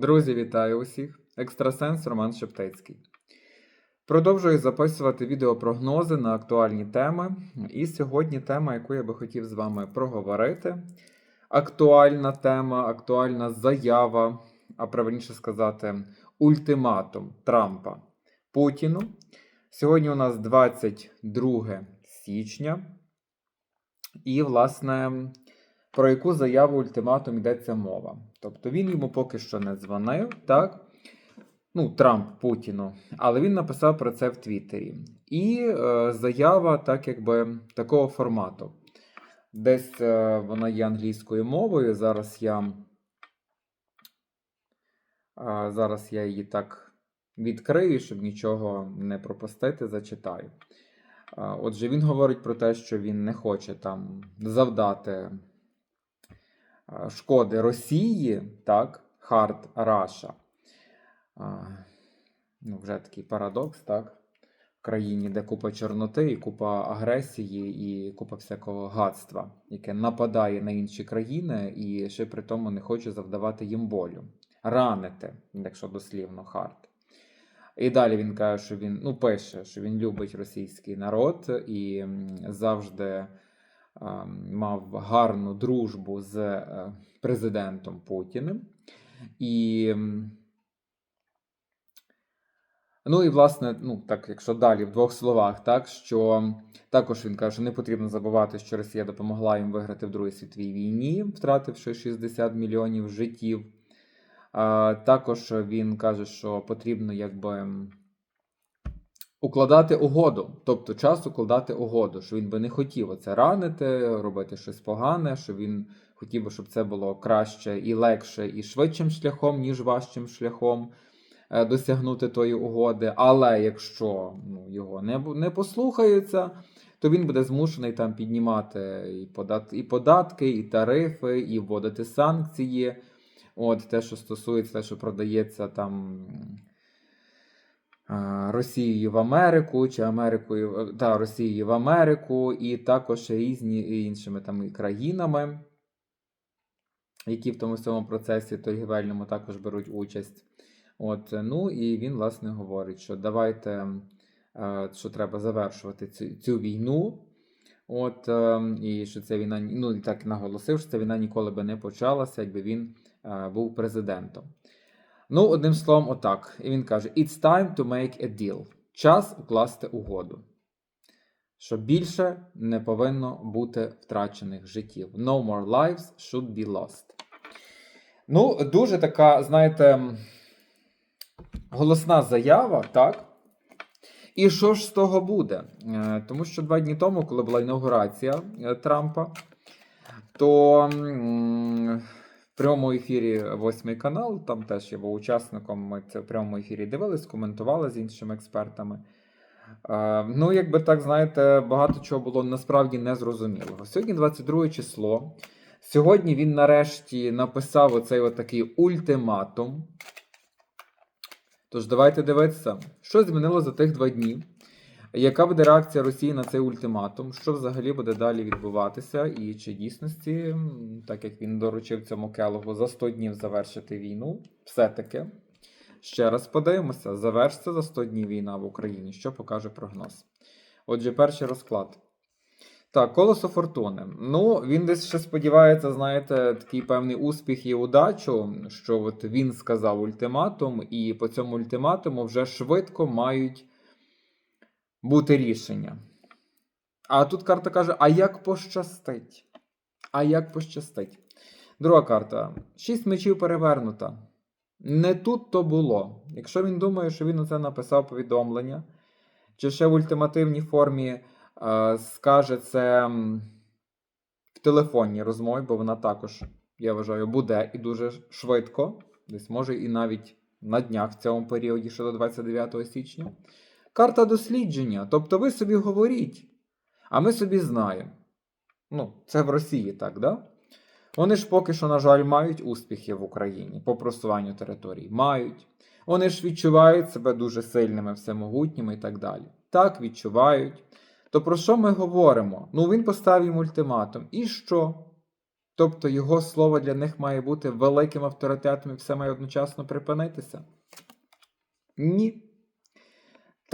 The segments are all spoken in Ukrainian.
Друзі, вітаю усіх! Екстрасенс Роман Шептицький. Продовжую записувати відеопрогнози на актуальні теми. І сьогодні тема, яку я би хотів з вами проговорити. Актуальна тема, актуальна заява, а правильніше сказати, ультиматум Трампа Путіну. Сьогодні у нас 22 січня. І, власне, про яку заяву ультиматум йдеться мова. Тобто він йому поки що не дзвонив, так? Ну, Трамп Путіну, але він написав про це в Твіттері. І е, заява, так якби такого формату. Десь е, вона є англійською мовою. Зараз я, е, зараз я її так відкрию, щоб нічого не пропустити, зачитаю. Е, Отже, він говорить про те, що він не хоче там завдати шкоди Росії, так, Hard Russia. Ну, вже такий парадокс, так? В країні, де купа чорноти, і купа агресії, і купа всякого гадства, яке нападає на інші країни і ще при тому не хоче завдавати їм болю. Ранити, якщо дослівно хард. І далі він каже, що він ну, пише, що він любить російський народ і завжди мав гарну дружбу з е, президентом Путіним. І Ну і власне, ну так, якщо далі в двох словах, так що також він каже, що не потрібно забувати, що Росія допомогла їм виграти в Другій світовій війні, втративши 60 мільйонів життів. Також він каже, що потрібно якби укладати угоду, тобто час укладати угоду, що він би не хотів оце ранити, робити щось погане, що він хотів би, щоб це було краще і легше, і швидшим шляхом, ніж важчим шляхом е, досягнути тої угоди. Але якщо ну, його не, не послухаються, то він буде змушений там піднімати і, подат, і податки, і тарифи, і вводити санкції. От те, що стосується, те, що продається там Росією в Америку чи Америкою е, та Росією в Америку, і також різні іншими там країнами, які в тому всьому процесі торгівельному також беруть участь. От, е, ну і він, власне, говорить, що давайте, е, що треба завершувати цю, цю війну. От, е, і що ця війна, ну так наголосив, що ця війна ніколи би не почалася, якби він е, був президентом. Ну, одним словом, отак. І він каже: It's time to make a deal. Час укласти угоду. Що більше не повинно бути втрачених життів. No more lives should be lost. Ну, дуже така, знаєте, голосна заява, так? І що ж з того буде? Е, Тому що два дні тому, коли була інаугурація е, Трампа, то в прямому ефірі восьмий канал, там теж я був учасником, ми це в прямому ефірі дивились, коментували з іншими експертами. Е, Ну, якби так, знаєте, багато чого було насправді незрозумілого. Сьогодні 22 число. Сьогодні він нарешті написав оцей отакий ультиматум. Тож давайте дивитися, що змінило за тих два дні. Яка буде реакція Росії на цей ультиматум? Що взагалі буде далі відбуватися? І чи дійсності, так як він доручив цьому Келогу за 100 днів завершити війну, все-таки ще раз подивимося: завершиться за 100 днів війна в Україні. Що покаже прогноз? Отже, перший розклад. Так, колесо фортуни. Ну, він десь ще сподівається, знаєте, такий певний успіх і удачу, що от він сказав ультиматум, і по цьому ультиматуму вже швидко мають бути рішення. А тут карта каже: а як пощастить? А як пощастить? Друга карта. Шість мечів перевернута. Не тут то було. Якщо він думає, що він оце написав повідомлення, чи ще в ультимативній формі е, скаже це в телефонній розмові, бо вона також, я вважаю, буде і дуже швидко, десь може і навіть на днях в цьому періоді, ще до 29 січня. Карта дослідження. Тобто ви собі говоріть, а ми собі знаємо. Ну, це в Росії так, да? Вони ж поки що, на жаль, мають успіхи в Україні по просуванню територій. Мають. Вони ж відчувають себе дуже сильними, всемогутніми і так далі. Так, відчувають. То про що ми говоримо? Ну, він поставив ультиматум. І що? Тобто його слово для них має бути великим авторитетом і все має одночасно припинитися? Ні.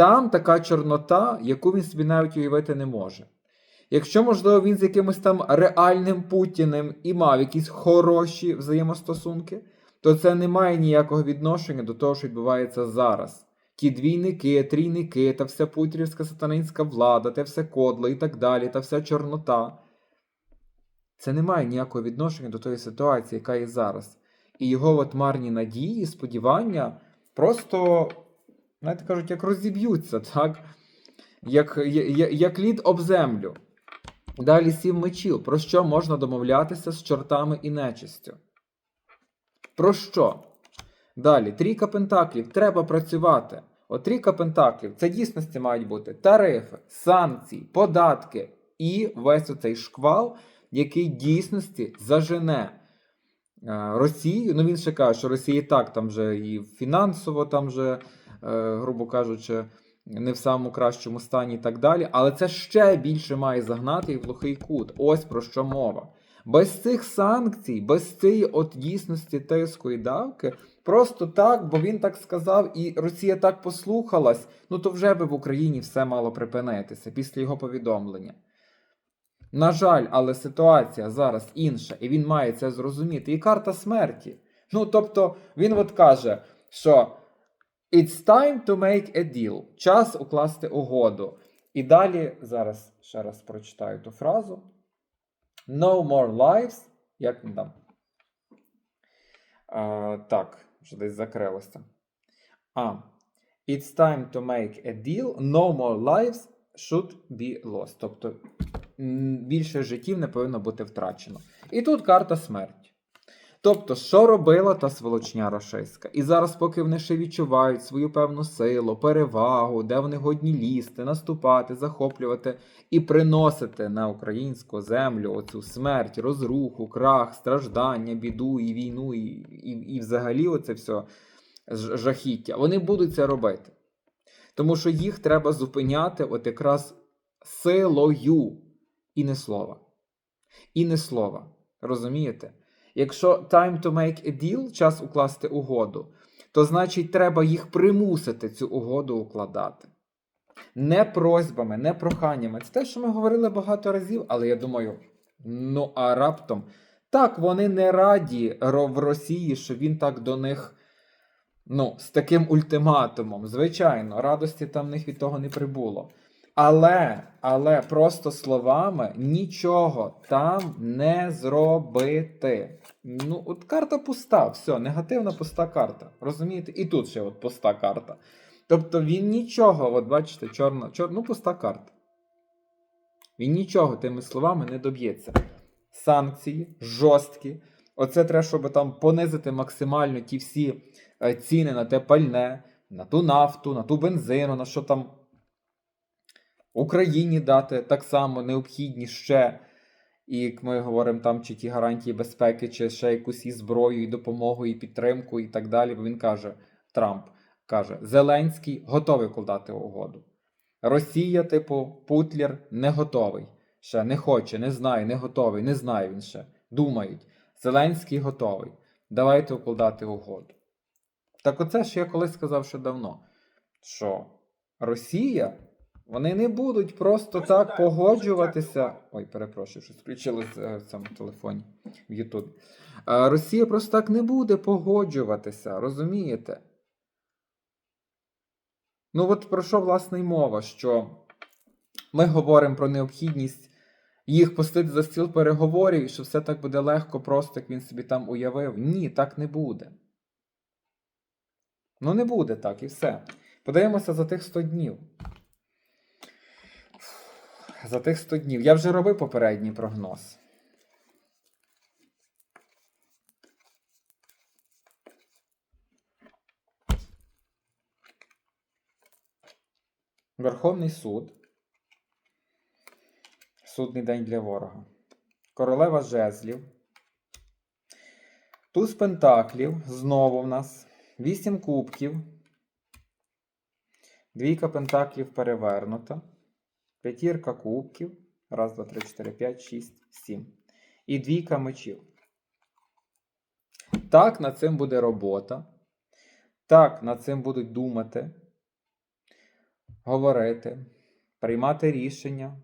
Там така чорнота, яку він собі навіть уявити не може. Якщо, можливо, він з якимось там реальним Путіним і мав якісь хороші взаємостосунки, то це не має ніякого відношення до того, що відбувається зараз. Ті двійники, трійники, та вся путрівська сатанинська влада, те все кодло і так далі, та вся чорнота. Це не має ніякого відношення до тої ситуації, яка є зараз. І його от марні надії, сподівання просто, знаєте, кажуть, як розіб'ються, так? Як, як, як лід об землю. Далі сім мечів. Про що можна домовлятися з чортами і нечистю? Про що? Далі, трійка пентаклів. Треба працювати. От трійка пентаклів це дійсності мають бути тарифи, санкції, податки і весь оцей шквал, який дійсності зажене Росію. Ну він ще каже, що Росія і так там вже і фінансово, там вже, е, грубо кажучи, не в самому кращому стані і так далі. Але це ще більше має загнати їх в глухий кут. Ось про що мова. Без цих санкцій, без цієї от дійсності тиску і давки, просто так, бо він так сказав, і Росія так послухалась, ну то вже би в Україні все мало припинитися після його повідомлення. На жаль, але ситуація зараз інша, і він має це зрозуміти. І карта смерті. Ну, тобто, він от каже, що It's time to make a deal. Час укласти угоду. І далі, зараз ще раз прочитаю ту фразу. No more lives. Як він там? А, так, вже десь закрилося. А. It's time to make a deal. No more lives should be lost. Тобто більше життів не повинно бути втрачено. І тут карта смерть. Тобто, що робила та сволочня рашистська? І зараз, поки вони ще відчувають свою певну силу, перевагу, де вони годні лізти, наступати, захоплювати і приносити на українську землю оцю смерть, розруху, крах, страждання, біду і війну, і, і, і взагалі оце все жахіття. Вони будуть це робити. Тому що їх треба зупиняти от якраз силою і не слова. І не слова. Розумієте? Якщо time to make a deal, час укласти угоду, то значить треба їх примусити цю угоду укладати. Не просьбами, не проханнями. Це те, що ми говорили багато разів, але я думаю, ну а раптом так вони не раді в Росії, що він так до них. Ну, з таким ультиматумом, звичайно, радості там в них від того не прибуло. Але, але просто словами нічого там не зробити. Ну, от карта пуста, все, негативна пуста карта. Розумієте? І тут ще от пуста карта. Тобто він нічого, от бачите, чорна, чор, ну пуста карта. Він нічого тими словами не доб'ється. Санкції жорсткі. Оце треба, щоб там понизити максимально ті всі е, ціни на те пальне, на ту нафту, на ту бензину, на що там Україні дати так само необхідні ще. І як ми говоримо там, чи ті гарантії безпеки, чи ще якусь і зброю, і допомогу, і підтримку, і так далі. Бо він каже, Трамп каже, Зеленський готовий вкладати угоду. Росія, типу, Путлер не готовий. Ще не хоче, не знає, не готовий, не знає він ще. Думають. Зеленський готовий. Давайте укладати угоду. Так оце ж я колись сказав ще давно, що Росія, вони не будуть просто так погоджуватися. Ой, перепрошую, щось включилось е, в цьому телефоні в Ютубі. Е, Росія просто так не буде погоджуватися, розумієте? Ну, от про що власне й мова? Що ми говоримо про необхідність їх пустити за стіл переговорів, і що все так буде легко, просто як він собі там уявив. Ні, так не буде. Ну, не буде так і все. Подивимося за тих 100 днів. За тих 100 днів. Я вже робив попередній прогноз. Верховний суд. Судний день для ворога. Королева жезлів. Туз пентаклів. Знову в нас. Вісім кубків. Двійка пентаклів перевернута. П'ятірка кубків. Раз, два, три, чотири, п'ять, шість, сім. і двійка мечів. Так, над цим буде робота. Так, над цим будуть думати, говорити, приймати рішення.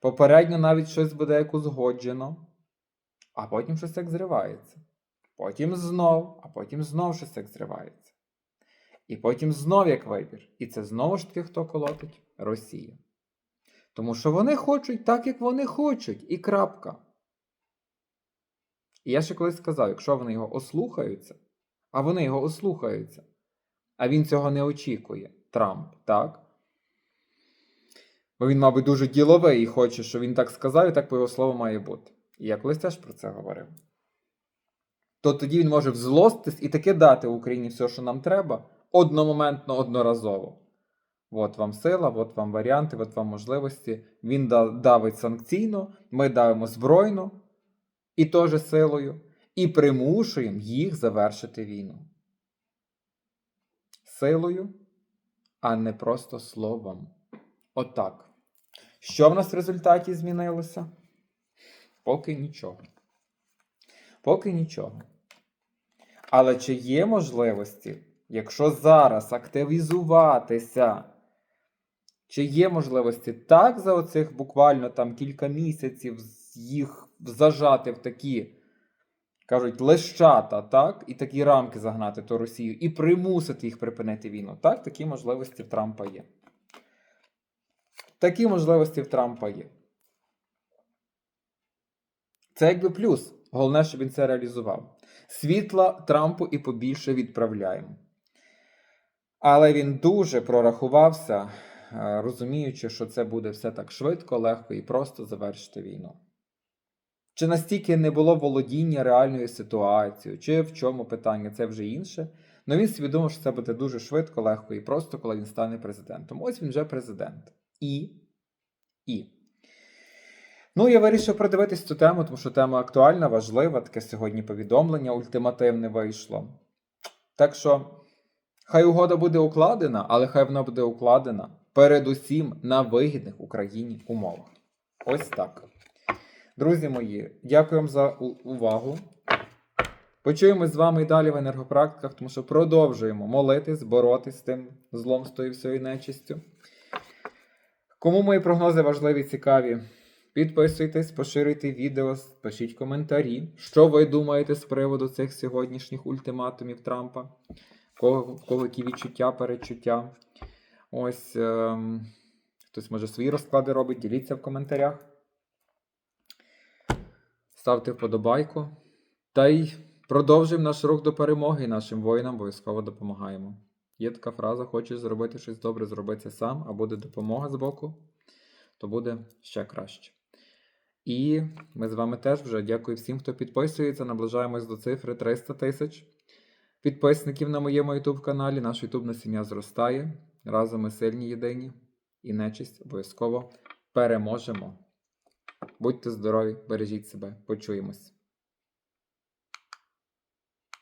Попередньо навіть щось буде як узгоджено, а потім щось як зривається. Потім знов, а потім знов щось як зривається. І потім знов як вибір. І це знову ж таки хто колотить? Росія. Тому що вони хочуть так, як вони хочуть, і крапка. І я ще колись сказав: якщо вони його ослухаються, а вони його ослухаються, а він цього не очікує, Трамп, так? Бо він, мабуть, дуже діловий і хоче, що він так сказав, і так по його слову має бути. І я колись теж про це говорив. То тоді він може взлостись і таки дати Україні все, що нам треба, одномоментно, одноразово. От вам сила, от вам варіанти, от вам можливості. Він давить санкційно, ми давимо збройно і теж силою, і примушуємо їх завершити війну. Силою, а не просто словом. Отак. Що в нас в результаті змінилося? Поки нічого. Поки нічого. Але чи є можливості, якщо зараз активізуватися, чи є можливості так за оцих буквально там кілька місяців їх зажати в такі, кажуть, лещата, так, і такі рамки загнати ту Росію, і примусити їх припинити війну? Так, такі можливості в Трампа є. Такі можливості в Трампа є. Це якби плюс. Головне, щоб він це реалізував. Світла Трампу і побільше відправляємо. Але він дуже прорахувався, розуміючи, що це буде все так швидко, легко і просто завершити війну. Чи настільки не було володіння реальною ситуацією, чи в чому питання, це вже інше. Але він думав, що це буде дуже швидко, легко і просто, коли він стане президентом. Ось він вже президент. І. І. Ну, я вирішив продивитись цю тему, тому що тема актуальна, важлива. Таке сьогодні повідомлення ультимативне вийшло. Так що, хай угода буде укладена, але хай вона буде укладена передусім на вигідних Україні умовах. Ось так. Друзі мої, дякую вам за увагу. Почуємось з вами і далі в енергопрактиках, тому що продовжуємо молитись, боротись з тим злом, з тою всією нечистю. Кому мої прогнози важливі, цікаві, підписуйтесь, поширюйте відео, пишіть коментарі, що ви думаєте з приводу цих сьогоднішніх ультиматумів Трампа, кого, кого які відчуття, перечуття. Ось ем, хтось може свої розклади робить, діліться в коментарях. Ставте вподобайку. Та й продовжуємо наш рух до перемоги і нашим воїнам обов'язково допомагаємо. Є така фраза: хочеш зробити щось добре, зроби це сам, а буде допомога з боку, то буде ще краще. І ми з вами теж вже дякую всім, хто підписується. Наближаємось до цифри 300 тисяч підписників на моєму YouTube каналі. Наш YouTube на сім'я зростає. Разом ми сильні єдині і нечисть обов'язково переможемо. Будьте здорові, бережіть себе, почуємось.